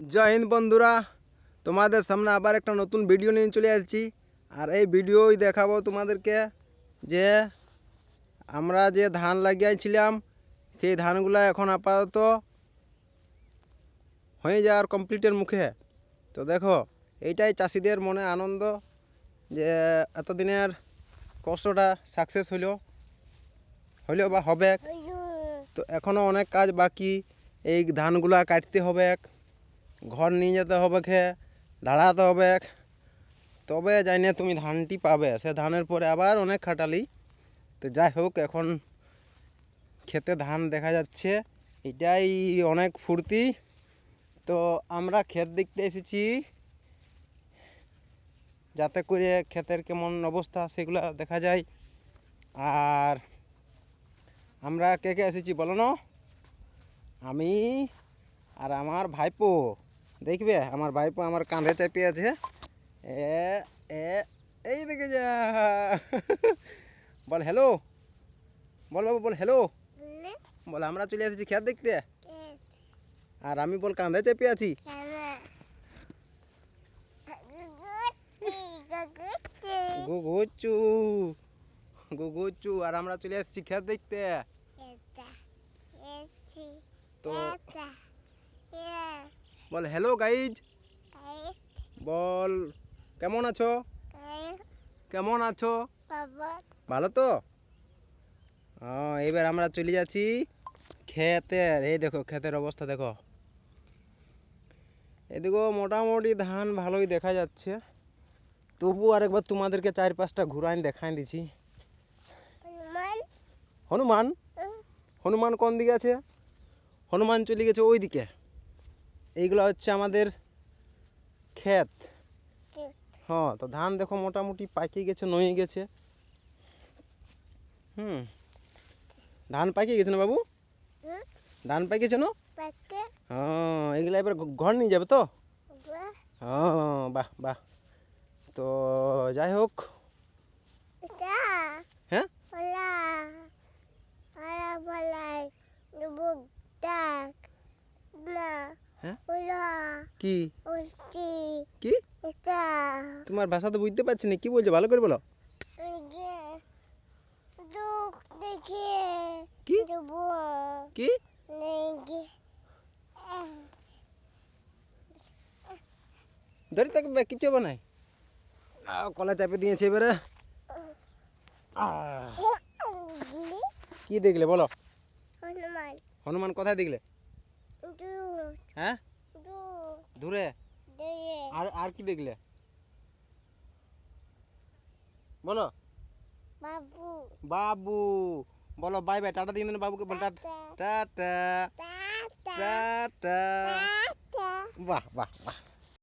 জয় হিন্দ বন্ধুরা, তোমাদের সামনে আবার একটা নতুন ভিডিও নিয়ে চলে আসছি। আর এই ভিডিওই দেখাবো তোমাদেরকে যে আমরা যে ধান লাগিয়েছিলাম, সেই ধানগুলো এখন আপাতত হয়ে যাওয়ার কমপ্লিটের মুখে। তো দেখো, এইটাই চাষিদের মনে আনন্দ যে এতদিনের কষ্টটা সাকসেস হইল হইলেও বা হবে। তো এখনও অনেক কাজ বাকি, এই ধানগুলা কাটতে হবে। ঘর নিয়ে যেতে হবে খে, দাঁড়াতে হবে তবে যাই না তুমি ধানটি পাবে, সে ধানের পরে আবার অনেক খাটালি। তো যাই হোক, এখন খেতে ধান দেখা যাচ্ছে, এটাই অনেক ফুর্তি। তো আমরা ক্ষেত দেখতে এসেছি। যাতে করে ক্ষেতের কেমন অবস্থা সেগুলো দেখা যায়। আর আমরা কে কে এসেছি বলো না? আমি আর আমার ভাইপো। দেখবে আমার ভাইপো আমার কাঁধে চেপে আছে এ এ এই দেখে যা বল হ্যালো বল বাবু বল হ্যালো বল আমরা চলে এসেছি খেত দেখতে আর আমি বল কাঁধে চেপে আছি গুগুচু গুগুচু আর আমরা চলে এসেছি খেত দেখতে তো বল হ্যালো গাইজ বল কেমন আছো? কেমন আছো? ভালো তো? হ্যাঁ এবার আমরা চলে যাচ্ছি ক্ষেতের। এই দেখো ক্ষেতের অবস্থা দেখো। এদিকেও মোটামুটি ধান ভালোই দেখা যাচ্ছে। তবু আরেকবার তোমাদেরকে চার পাঁচটা ঘুরাইন দেখাই দিছি হনুমান? হনুমান কোন দিকে আছে? হনুমান চলে গেছে ওই দিকে এইগুলো হচ্ছে আমাদের ক্ষেত। হ্যাঁ তো ধান দেখো মোটামুটি পাকে গেছে নয়ে গেছে। হুম। ধান পাকে গেছে না বাবু? ধান পাকিয়েছে না? হ্যাঁ এগুলো এবার ঘর নিয়ে যাবে তো? হ্যাঁ বাহ বাহ। তো যাই হোক হ্যাঁ হ্যাঁ? কি? কি? তোমার ভাষা তো বুঝতে পারছি না কি বলছো? ভালো করে বলো। কি? কি? ধরে থাকবে কিছু হবে নাই। কলা চাপে দিয়েছে এবারে। কি দেখলে বলো? হনুমান। হনুমান কোথায় দেখলে? হ্যাঁ? দূরে? আর আর কি দেখলে? বলো। বাবু। বাবু। বলো বাই বাই টাটা দিয়ে দেন বাবুকে। বল টাটা। টাটা। টাটা। টাটা। টাটা। বাহ বাহ বাহ।